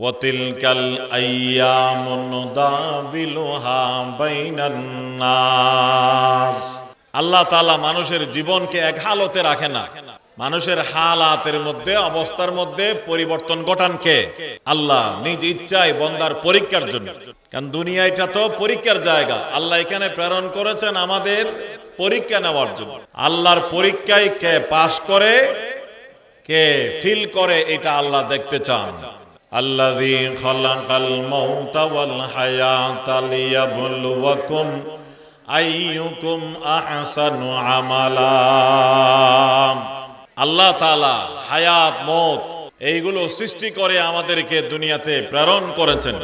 ওয়াতিলকাল আইয়ামু নুদাবিলুহা বাইনান নাস আল্লাহ তাআলা মানুষের জীবনকে এক হালতে রাখে না। মানুষের হালাতের মধ্যে, অবস্থার মধ্যে পরিবর্তন ঘটান কে? আল্লাহ নিজ ইচ্ছায় বন্দার পরীক্ষার জন্য। কারণ দুনিয়া এটা তো পরীক্ষার জায়গা। আল্লাহ এখানে প্রেরণ করেছেন আমাদের পরীক্ষা নেওয়ার জন্য। আল্লাহর পরীক্ষায় কে পাশ করে, কে ফিল করে, এটা আল্লাহ দেখতে চান। খালাকাল মাউতা ওয়াল হায়াতা লিয়াবলুয়াকুম আইয়ুকুম আহসানু আমালা আল্লাহ তাআলা হায়াত, মত এইগুলো সৃষ্টি করে আমাদেরকে দুনিয়াতে প্রেরণ করেছেন।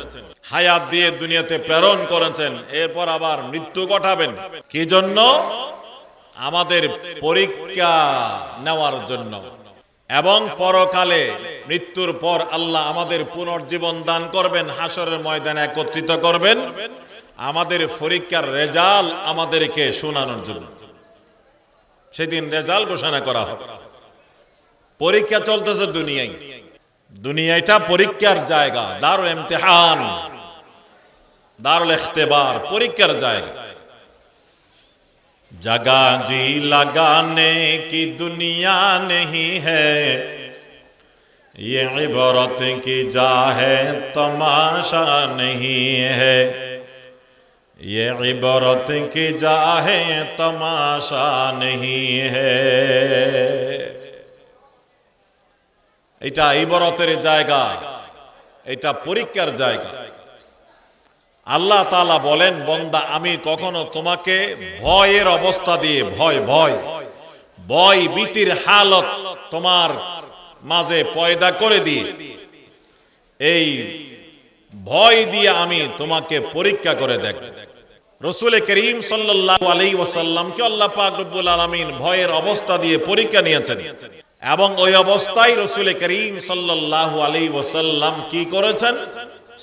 হায়াত দিয়ে দুনিয়াতে প্রেরণ করেছেন। এরপর আবার মৃত্যু ঘটাবেন। কি জন্য? আমাদের পরীক্ষা নেওয়ার জন্য। এবং পরকালে মৃত্যুর পর আল্লাহ আমাদের পুনর্জীবন দান করবেন হাসরের ময়দানে একত্রিত করবেন। আমাদের পরীক্ষার রেজাল্ট আমাদেরকে শোনানোর জন্য। সেদিন রেজাল্ট ঘোষণা করা হবে। পরীক্ষা চলতেছে দুনিয়ায়। দুনিয়াটা পরীক্ষার জায়গা, দারুল ইমতিহান, দারুল ইখতিবার, পরীক্ষার জায়গা। जगह जी लगाने की दुनिया नहीं है ये इबरत की जा है तमाशा नहीं है ये इबरत की जा है तमाशा नहीं है এটা ইবরতের জায়গা এটা পরীক্ষার জায়গা আল্লাহ তালা বলেন, বন্দা, আমি কখনো তোমাকে ভয়ের অবস্থা দিয়ে, ভয় ভয় ভয় ভীতির হালত তোমার মাঝে পয়দা করে দিয়ে এই ভয় দিয়ে আমি তোমাকে পরীক্ষা করে দেখ। রসুল করিম সাল্লাহ ওসাল্লামকে আল্লাহ পাক রব্বুল আলমিন ভয়ের অবস্থা দিয়ে পরীক্ষা নিয়েছেন। এবং ওই অবস্থায় রসুল করিম সাল্লাহ আলী ওসাল্লাম কি করেছেন?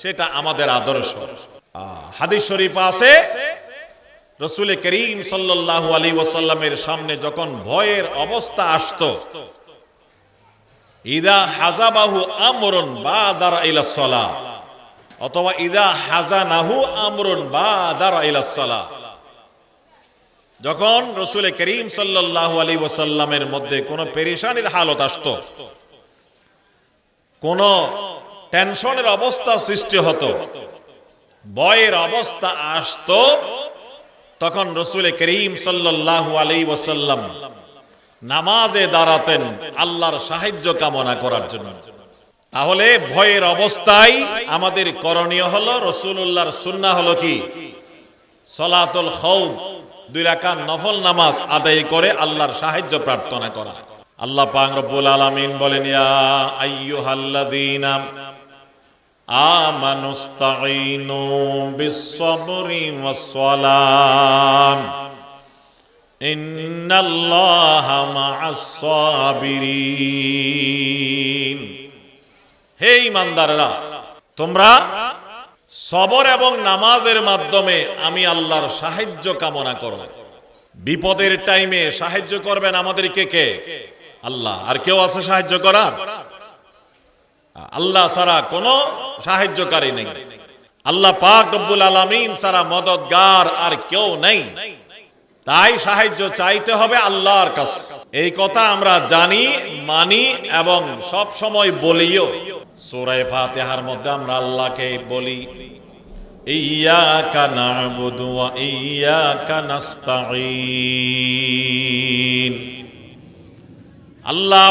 সেটা আমাদের আদর্শ। হাদিস শরীফ আছে, রসুল করিম সাল্লাল্লাহু আলী ওয়াসাল্লামের সামনে যখন ভয়ের অবস্থা আসত, ইদা হাজাবাহু আমরুন বা দারা ইলা সলা অথবা, ইদা হাজানাহু আমরুন বা দারা ইলা সলা যখন রসুল করিম সাল্লাল্লাহু আলী ওয়াসাল্লামের মধ্যে কোনো পেরেশানির হালত আসতো, কোন টেনশনের অবস্থা সৃষ্টি হতো বয়ের অবস্থা আসতো, তখন রসুল করিম সাল্লাহ আলী ওসাল্লাম নামাজে দাঁড়াতেন আল্লাহর সাহায্য কামনা করার জন্য। তাহলে ভয়ের অবস্থায় আমাদের করণীয় হলো রসুল্লাহর সুন্না হলো কি? সলাতুল খৌব দুই রাকাত নফল নামাজ আদায় করে আল্লাহর সাহায্য প্রার্থনা করা। আল্লাহ পাক রব্বুল আলামিন বলেন, ইয়া আইয়ুহাল্লাযীনা آمنوا استعينوا بالصبر والصلاة إن الله مع الصابرين হে ইমানদাররা তোমরা সবর এবং নামাজের মাধ্যমে আমি আল্লাহর সাহায্য কামনা করো বিপদের টাইমে সাহায্য করবেন আমাদেরকে কে আল্লাহ আর কেউ আছে সাহায্য করার আল্লাহ ছাড়া কোনো সাহায্যকারী নেই। আল্লাহ পাক রব্বুল আলামিন ছাড়া মদতগার আর কেউ নেই। তাই সাহায্য চাইতে হবে আল্লাহর কাছে। এই কথা আমরা জানি, মানি এবং সব সময় বলিও। সূরা ফাতিহার মধ্যে আমরা আল্লাহকে বলি আল্লাহ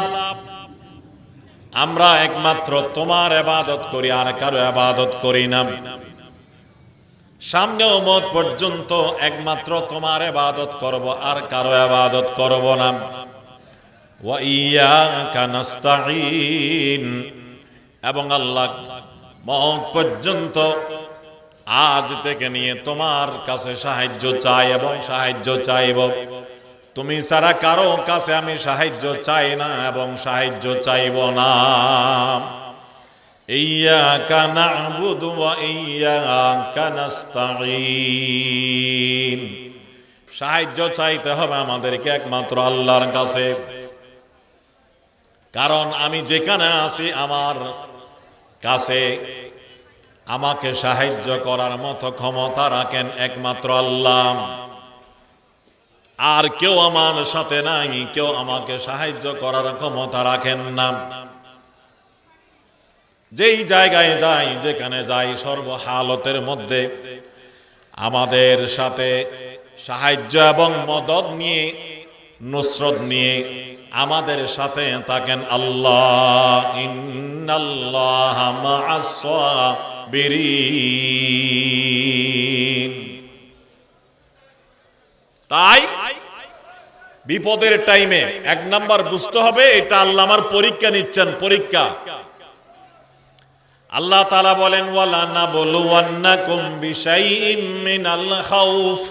আমরা একমাত্র তোমার আবাদত করি, আর কারও আবাদত করি না। সামনেও মত পর্যন্ত একমাত্র তোমার আবাদত করব, আর কারও আবাদত করব না। এবং আল্লাহ মত পর্যন্ত আজ থেকে নিয়ে তোমার কাছে সাহায্য চাই এবং সাহায্য চাইব। তুমি ছাড়া কারও কাছে আমি সাহায্য চাই না এবং সাহায্য চাইব না। সাহায্য চাইতে হবে আমাদেরকে একমাত্র আল্লাহর কাছে। কারণ আমি যেখানে আছি, আমার কাছে আমাকে সাহায্য করার মতো ক্ষমতা রাখেন একমাত্র আল্লাহ। আর কেউ আমার সাথে নাই, কেউ আমাকে সাহায্য করার ক্ষমতা রাখেন না। যেই জায়গায় যাই, যেখানে যাই সর্বহালতের মধ্যে আমাদের সাথে সাহায্য এবং মদত নিয়ে, নুসরত নিয়ে আমাদের সাথে থাকেন আল্লাহ। তাই বিপদের টাইমে এক নাম্বার বুঝতে হবে, এটা আল্লাহ আমার পরীক্ষা নিচ্ছেন, পরীক্ষা। আল্লাহ তালা বলেন, ওয়ালা না বলুয়ান্নাকুম বিশাইইম খাউফ।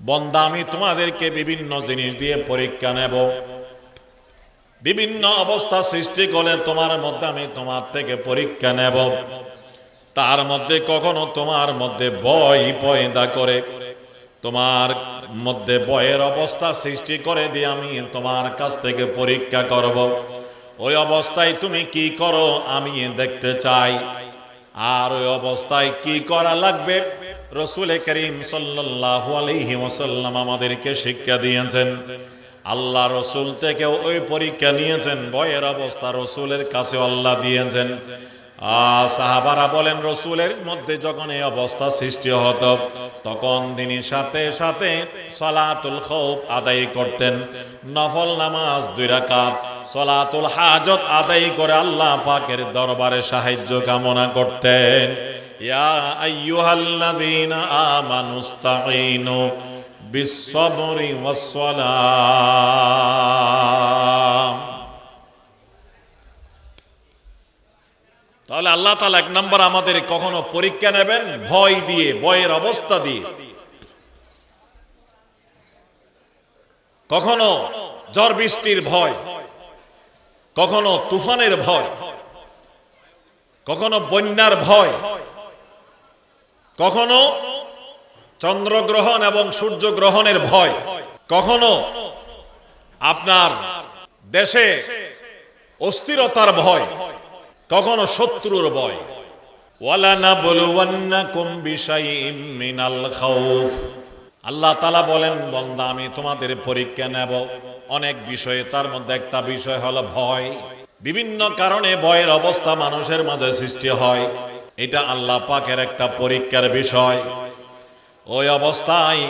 বন্দা, আমি তোমাদেরকে বিভিন্ন জিনিস দিয়ে পরীক্ষা নেব। বিভিন্ন অবস্থা সৃষ্টি করলে তোমার মধ্যে আমি তোমার থেকে পরীক্ষা নেব। তার মধ্যে কখনো তোমার মধ্যে ভয় পয়দা করে। তোমার মধ্যে বয়ের অবস্থা সৃষ্টি করে দিয়ে আমি তোমার কাছ থেকে পরীক্ষা করব। ওই অবস্থায় তুমি কি করো আমি দেখতে চাই। আর ওই অবস্থায় কি করা লাগবে? রসুল করিম আলাইহি ওয়াসাল্লাম আমাদেরকে শিক্ষা দিয়েছেন। আল্লাহ রসুল থেকেও ওই পরীক্ষা নিয়েছেন ভয়ের অবস্থা রসুলের কাছে আল্লাহ দিয়েছেন। সাহাবারা বলেন, রসুলের মধ্যে যখন এই অবস্থা সৃষ্টি হতো, তখন তিনি সাথে সাথে সলাতুল খৌফ আদায় করতেন। নফল নামাজ দুই রাকাত, সলাতুল হাজত আদায় করে আল্লাহ পাকের দরবারে সাহায্য কামনা করতেন। ইয়া আইয়ুহাল্লাযীনা তাহলে আল্লাহ তালা এক নম্বর আমাদের কখনো পরীক্ষা নেবেন, ভয় দিয়ে, ভয়ের অবস্থা দিয়ে। কখনো ঝড় বৃষ্টির ভয়, কখনো তুফানের ভয়, কখনো বন্যার ভয়, কখনো চন্দ্রগ্রহণ এবং সূর্যগ্রহণের ভয়, কখনো আপনার দেশে অস্থিরতার ভয় কখনো শত্রুর ভয়। আল্লাহ তালা বলেন, বন্দা, আমি তোমাদের পরীক্ষা নেব। অনেক বিষয়ে, তার মধ্যে একটা বিষয় হলো ভয়। বিভিন্ন কারণে ভয়ের অবস্থা মানুষের মাঝে সৃষ্টি হয়। এটা আল্লাহ পাকের একটা পরীক্ষার বিষয়। ওই অবস্থায়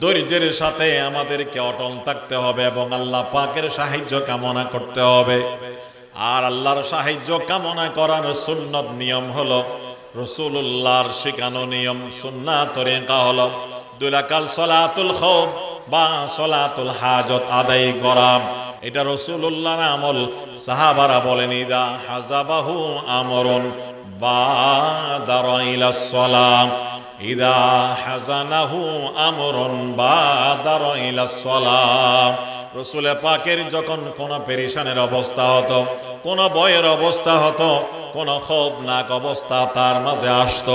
ধৈর্যের সাথে আমাদেরকে অটল থাকতে হবে এবং আল্লাহ পাকের সাহায্য কামনা করতে হবে। আর আল্লাহর সাহায্য কামনা করার সুন্নত নিয়ম হলো রসুল্লাহর শিখানো নিয়ম সুন্না তরিকা হলো, দুলাকাল সলাতুল খৌফ বা সলাতুল হাজত আদায় করা। এটা রসুল্লাহর আমল, সাহাবারা বলেন, ইদা হাজাবাহু আমরন বা ইদা হাজানাহু আমরন বা রসুলে পাকের যখন কোন পেরিশানের অবস্থা হতো, কোন বয়ের অবস্থা হতো, কোন খোফনাক অবস্থা তার মাঝে আসত,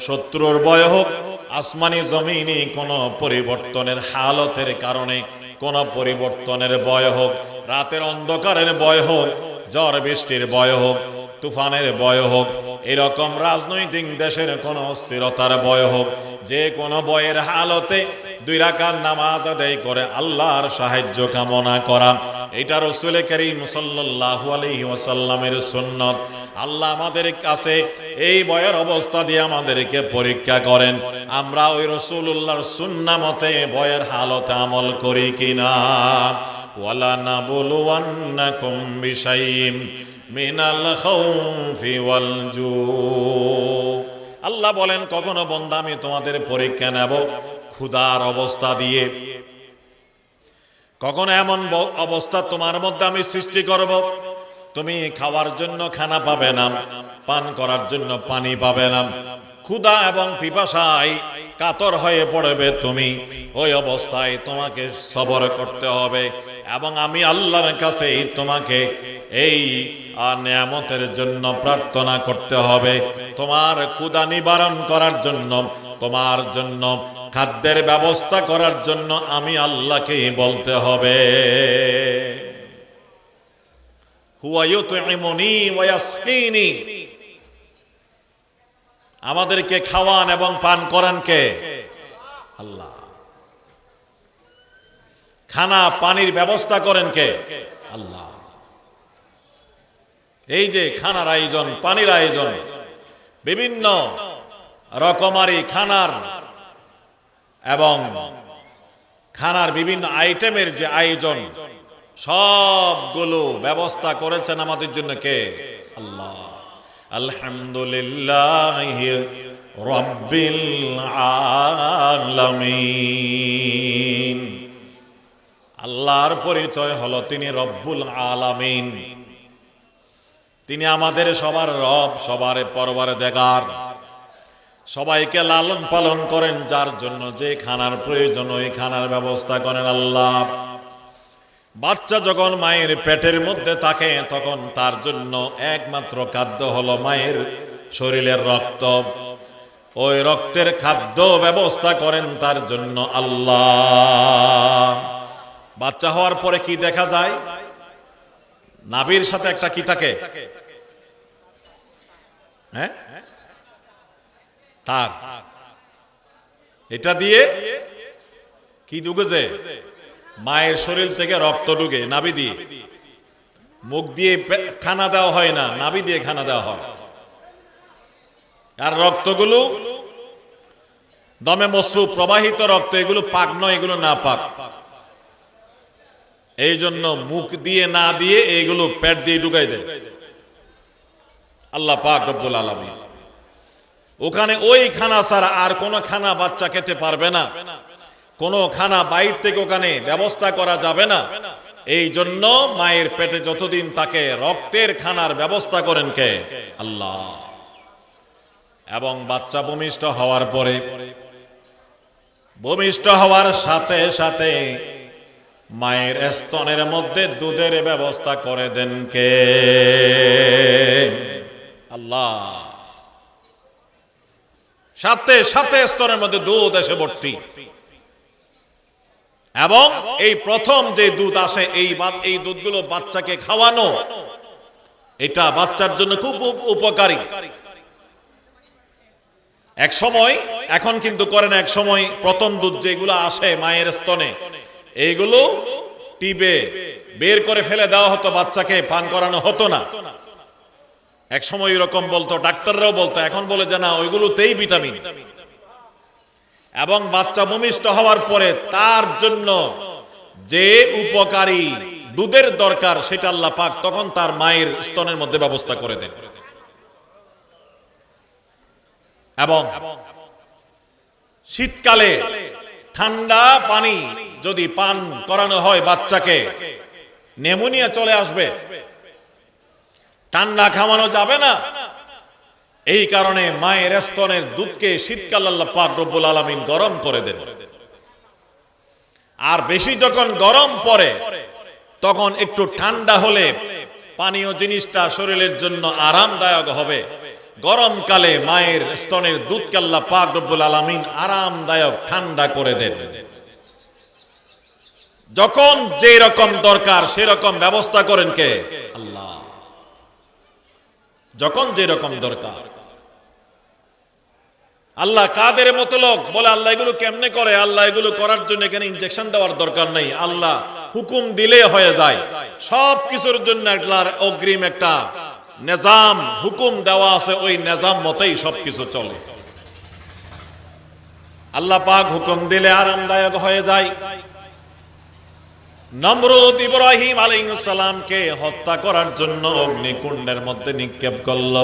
শত্রুর বয় হোক, আসমানি জমিনি কোন পরিবর্তনের হালতের কারণে, কোন পরিবর্তনের বয় হোক, রাতের অন্ধকারের বয় হোক জ্বর বৃষ্টির বয় হোক তুফানের বয় হোক, এরকম রাজনৈতিক দেশের কোন অস্থিরতার বয় হোক, যে কোনো বয়ের হালতে দুই রাকাত নামাজ আদায় করে আল্লাহর সাহায্য কামনা করা। এটা রসুল করিম সাল্লাল্লাহু আলাইহি ওয়াসাল্লামের সুন্নত। আল্লাহ আমাদের কাছে এই বয়ের অবস্থা দিয়ে আমাদেরকে পরীক্ষা করেন, আমরা ওই রসুল্লাহর সুন্না মতে বয়ের হালতে আমল করি কিনা? ওয়ালা নাবলুওয়ান্নাকুম বিশাইইম মিনাল ওয়াল জু। আল্লাহ বলেন, কখনো বন্দা আমি তোমাদের পরীক্ষা নেব ক্ষুধার অবস্থা দিয়ে। কখনো এমন অবস্থা তোমার মধ্যে আমি সৃষ্টি করব। তুমি খাওয়ার জন্য খানা পাবে না, পান করার জন্য পানি পাবে না। ক্ষুধা এবং পিপাসায় কাতর হয়ে পড়বে তুমি। ওই অবস্থায় তোমাকে সবর করতে হবে এবং আমি আল্লাহর কাছে তোমাকে এই আর নিয়ামতের জন্য প্রার্থনা করতে হবে। তোমার ক্ষুধা নিবারণ করার জন্য, তোমার জন্য, খাদ্যের ব্যবস্থা করার জন্য আমি আল্লাহকেই বলতে হবে। আমাদেরকে খাওয়ান এবং পান করান কে? আল্লাহ। খানা পানির ব্যবস্থা করেন কে? আল্লাহ। এই যে খানার আয়োজন, পানির আয়োজন, বিভিন্ন রকমারি খানার এবং খানার বিভিন্ন আইটেমের যে আয়োজন, সবগুলো ব্যবস্থা করেছেন আমাদের জন্য কে? আল্লাহ। আলহামদুলিল্লাহ আলামিন। আল্লাহর পরিচয় হলো তিনি রব্বুল আলামিন। তিনি আমাদের সবার রব, সবার পরবার দেগার সবাইকে লালন পালন করেন, যার জন্য যে খানার প্রয়োজন, ওই খানার ব্যবস্থা করেন আল্লাহ। বাচ্চা যখন মায়ের পেটের মধ্যে থাকে, তখন তার জন্য একমাত্র খাদ্য হলো মায়ের শরীরের রক্ত। ওই রক্তের খাদ্য ব্যবস্থা করেন তার জন্য আল্লাহ। বাচ্চা হওয়ার পরে কি দেখা যায়? নাবির সাথে একটা কি থাকে? হ্যাঁ? তার। এটা দিয়ে কি ঢুকেছে মায়ের শরীর থেকে রক্ত ঢুকে নাবি দিয়ে। মুখ দিয়ে খানা দেওয়া হয় না নাবি দিয়ে খানা দেওয়া হয়। আর রক্তগুলো দমে মসরু, প্রবাহিত রক্ত, এগুলো পাক নয়, এগুলো না পাক। এই জন্য মুখ দিয়ে না দিয়ে এইগুলো পেট দিয়ে ঢুকাই দেয়। আল্লাহ পাক রব্বুল আলামিন। ওখানে ওই খানা ছাড়া আর কোনো খানা বাচ্চা খেতে পারবে না। কোনো খানা বাইর থেকে ওখানে ব্যবস্থা করা যাবে না। এই জন্য মায়ের পেটে যতদিন তাকে রক্তের খানার ব্যবস্থা করেন কে? আল্লাহ। এবং বাচ্চা ভূমিষ্ঠ হওয়ার পরে ভূমিষ্ঠ হওয়ার সাথে সাথে মায়ের স্তনের মধ্যে দুধের ব্যবস্থা করে দেন কে? আল্লাহ। সাথে সাথে স্তনের মধ্যে দুধ এসে ভর্তি। এবং এই প্রথম যে দুধ আসে, এই এই দুধগুলো বাচ্চাকে খাওয়ানো, এটা বাচ্চার জন্য খুব উপকারী। এক সময়, এখন কিন্তু করেন, এক সময় প্রথম দুধ যেগুলো আসে মায়ের স্তনে এইগুলো টিবে বের করে ফেলে দেওয়া হতো, বাচ্চাকে পান করানো হতো না। এক সময় এরকম বলতো, ডাক্তাররাও বলতো, এখন বলে যে না, ওইগুলোতেই ভিটামিন। এবং বাচ্চা ভূমিষ্ঠ হওয়ার পরে তার জন্য যে উপকারী দুধের দরকার, সেটা আল্লাহ পাক তখন তার মায়ের স্তনের মধ্যে ব্যবস্থা করে দেন। এবং শীতকালে ঠান্ডা পানি যদি পান করানো হয় বাচ্চাকে, নেমোনিয়া চলে আসবে। ঠান্ডা খাওয়ানো যাবে না। এই কারণে মায়ের স্তনের দুধকে শীতকাল আল্লাহ পাক রব্বুল আলামিন গরম করে দেন। আর বেশি যখন গরম পড়ে, তখন একটু ঠান্ডা হলে পানীয় জিনিসটা শরীরের জন্য আরামদায়ক হবে। গরমকালে মায়ের স্তনের দুধকে আল্লাহ পাক রব্বুল আলামিন আরামদায়ক ঠান্ডা করে দেন। যখন যে রকম দরকার সেরকম ব্যবস্থা করেন কে? আল্লাহ। যখন যে রকম দরকার। আল্লাহ কাদের মতো লোক? বলে আল্লাহ এগুলো কেমনে করে? আল্লাহ এগুলো করার জন্য এখানে ইনজেকশন দেওয়ার দরকার নেই। আল্লাহ হুকুম দিলে হয়ে যায়। সব কিছুর জন্য আল্লাহর অগ্রিম একটা নিজাম হুকুম দেওয়া আছে, ওই নিজাম মতেই সব কিছু চলে। আল্লাহ পাক হুকুম দিলে আরামদায়ক হয়ে যায়। নমরুদ ইব্রাহিম আলাইহিসসালামকে হত্যা করার জন্য অগ্নিকুণ্ডের মধ্যে নিক্ষেপ করল।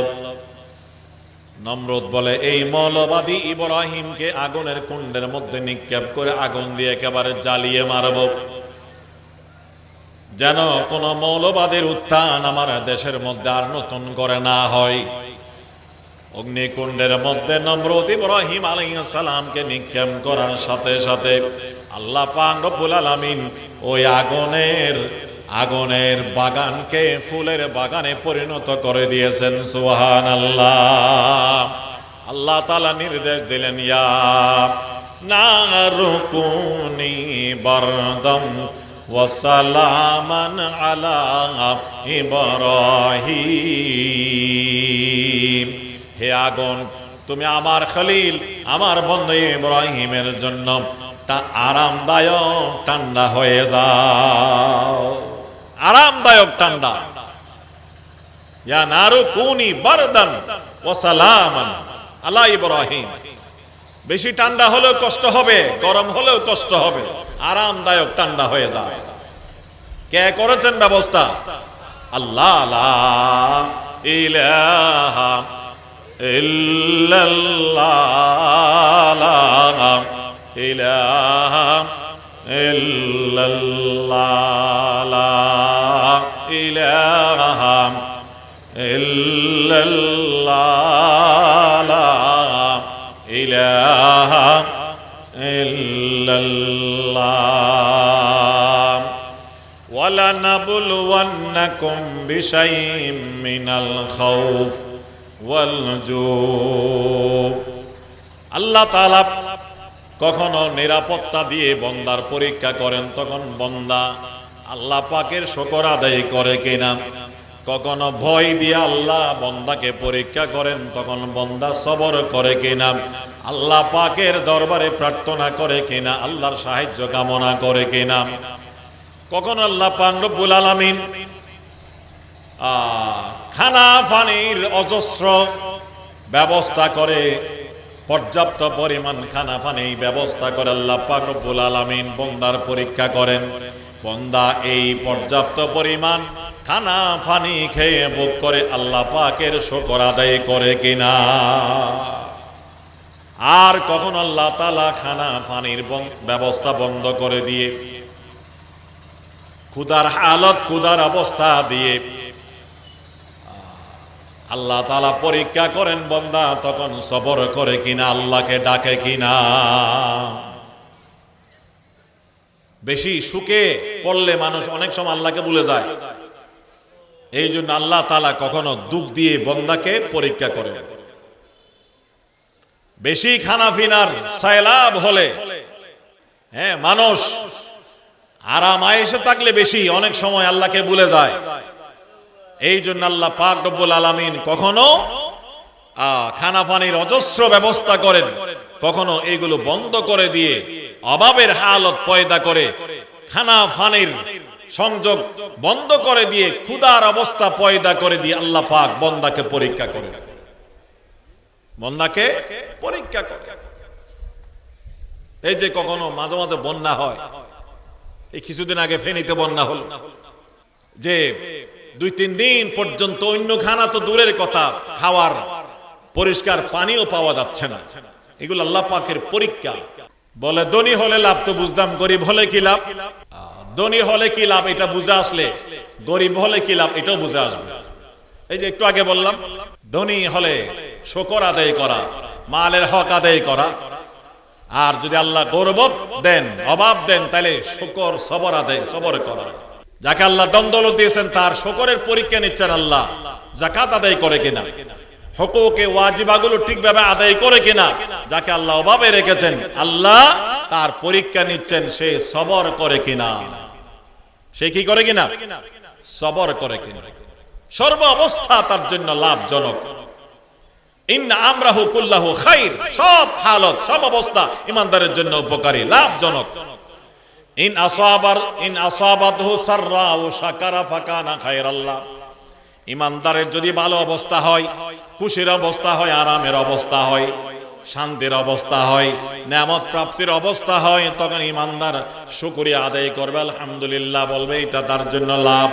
নমরুদ বলে, এই মৌলবাদী ইব্রাহিমকে আগুনের কুণ্ডের মধ্যে নিক্ষেপ করে আগুন দিয়ে একেবারে জ্বালিয়ে মারব। যেন কোন মৌলবাদের উত্থান আমার দেশের মধ্যে আর নতুন করে না হয়। অগ্নিকুণ্ডের মধ্যে নমরুদ ইব্রাহিম সালামকে করার সাথে সাথে আল্লাহ পাক আলামিন ওই আগুনের আগুনের বাগানকে ফুলের বাগানে পরিণত করে দিয়েছেন। সুহান আল্লাহ আল্লাহ তালা নির্দেশ দিলেন, ইয়া নারুকুনি বারদাম وسلاما على إبراهيم হে আগুন তুমি আমার খলিল আমার বন্ধু ইব্রাহিমের জন্য তা- আরামদায়ক ঠান্ডা হয়ে যাও আরামদায়ক ঠান্ডা ইয়া নারু কুনি বারদান ওয়া সালামান আলা ইব্রাহিম বেশি ঠান্ডা হলেও কষ্ট হবে, গরম হলেও কষ্ট হবে। আরামদায়ক ঠান্ডা হয়ে যায়। কে করেছেন ব্যবস্থা? আল্লাহ ইল্লাল্লাহ, লা ইলাহা ইল্লাল্লাহ। ইলাহা ইল্লাল্লাহ ولنبلونكم بشيء من الخوف والجوع আল্লাহ তাআলা কখনো নিরাপত্তা দিয়ে বন্দার পরীক্ষা করেন তখন বন্দা আল্লাহ পাকের শকর আদায় করে কিনা কখনো ভয় দিয়ে আল্লাহ বন্দাকে পরীক্ষা করেন, তখন বন্দা সবর করে কিনা? আল্লাহ পাকের দরবারে প্রার্থনা করে কিনা? আল্লাহর সাহায্য কামনা করে কিনা? কখন আল্লাহ পাক রব্বুল আলামিন খানা পানির অজস্র ব্যবস্থা করে, পর্যাপ্ত পরিমাণ খানা পানি ব্যবস্থা করে আল্লাহ পাক রব্বুল আলামিন বন্দার পরীক্ষা করেন। বন্দা এই পর্যাপ্ত পরিমাণ খানা ফানি খেয়ে ভোগ করে আল্লাহ পাকের শকর আদায় করে কিনা? আর কখন আল্লাহ তালা খানা ফানির ব্যবস্থা বন্ধ করে দিয়ে ক্ষুদার হালত ক্ষুদার অবস্থা দিয়ে, আল্লাহ তালা পরীক্ষা করেন বন্দা তখন সবর করে কিনা, আল্লাহকে ডাকে কিনা? বেশি সুখে পড়লে মানুষ অনেক সময় আল্লাহকে ভুলে যায়। এই জন্য আল্লাহ তালা কখনো দুঃখ দিয়ে বন্দাকে পরীক্ষা করে বেশি খানা ফিনার সায়লাভ হলে হ্যাঁ মানুষ আরাম আয়েসে থাকলে বেশি অনেক সময় আল্লাহকে ভুলে যায়। এই জন্য আল্লাহ পাক রব্বুল আলামিন কখনো খানা পানির অজস্র ব্যবস্থা করেন। কখনো এইগুলো বন্ধ করে দিয়ে অভাবের হালত পয়দা করে খানা পানির সংযোগ বন্ধ করে দিয়ে ক্ষুধার অবস্থা পয়দা করে দিয়ে আল্লাহ পাক বন্দাকে পরীক্ষা করে বন্দাকে পরীক্ষা করে এই যে কখনো মাঝে মাঝে বন্যা হয়, এই কিছুদিন আগে ফেনীতে বন্যা হল। যে দুই তিন দিন পর্যন্ত অন্য খানা তো দূরের কথা, খাওয়ার পরিষ্কার পানিও পাওয়া যাচ্ছে না। এগুলো আল্লাহ পাকের পরীক্ষা। বলে, ধনী হলে লাভ তো বুঝতাম গরিব হলে কি লাভ? ধনী হলে কি লাভ? এটা বুঝে আসলে গরিব হলে কি লাভ? এটাও বুঝে আসবে। এই যে একটু আগে বললাম, ধনী হলে শকর আদায় করা, মালের হক আদায় করা। আর যদি আল্লাহ গৌরব দেন, অভাব দেন, তাহলে শুকর, সবর আদায়, সবর করা। যাকে আল্লাহ দ্বন্দ্ব দিয়েছেন, তার শকরের পরীক্ষা নিচ্ছেন আল্লাহ, জাকাত আদায় করে কিনা। হকুকে, ওয়াজিবাগুলো ঠিকভাবে আদায় করে কিনা, যাকে আল্লাহ অভাবে রেখেছেন, আল্লাহ তার পরীক্ষা নিচ্ছেন সে সবর করে কিনা। সে কি করে কিনা? সবর করে কিনা। সর্ব অবস্থা তার জন্য লাভজনক। সব সব অবস্থা ইমানদারের জন্য উপকারী, লাভজনক। ইন ফাকানা খায়রাল্লাহ ইমানদারের যদি ভালো অবস্থা হয়, খুশির অবস্থা হয়, আরামের অবস্থা হয়, শান্তির অবস্থা হয় নেমত প্রাপ্তির অবস্থা হয়, তখন ইমানদার শুকরিয়া আদায় করবে, আলহামদুলিল্লাহ বলবে, এটা তার জন্য লাভ।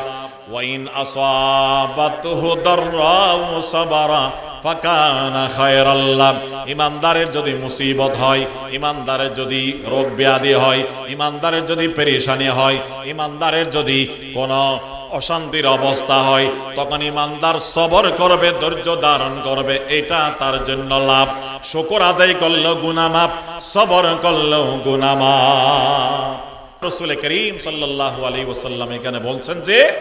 ওয়াইন আসাবাতহু দাররাউ সাবারা ফাকানা খায়রাল্লাহ ইমানদারের যদি মুসিবত হয়, ইমানদারের যদি রোগ ব্যাধি হয়, ইমানদারের যদি পেরেশানি হয়, ইমানদারের যদি কোনো অশান্তির অবস্থা হয়। তখন ইমানদার সবর করবে, ধৈর্য ধারণ করবে। এটা তার জন্য লাভ। শুকর আদায় করলেও গুনামাপ সবর করলেও গুনামাপ রসুল করিম সাল্লাল্লাহু আলাইহি ওয়াসাল্লাম এখানে বলছেন যে,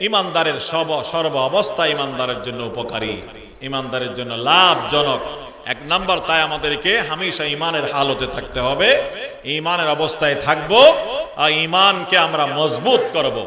ইমানদারের সব, সর্ব অবস্থা ইমানদারের জন্য উপকারী। ইমানদারের জন্য লাভজনক। এক নাম্বার তাই আমাদেরকে হামেশা ইমানের হালতে থাকতে হবে। ইমানের অবস্থায় থাকব, আর ইমানকে আমরা মজবুত করব।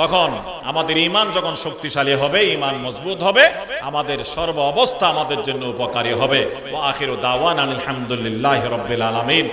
তখন আমাদের ইমান যখন শক্তিশালী হবে ইমান মজবুত হবে, আমাদের সর্ব অবস্থা আমাদের জন্য উপকারী হবে। আখির দাওয়ান আলহামদুলিল্লাহ রবিল আলমিন।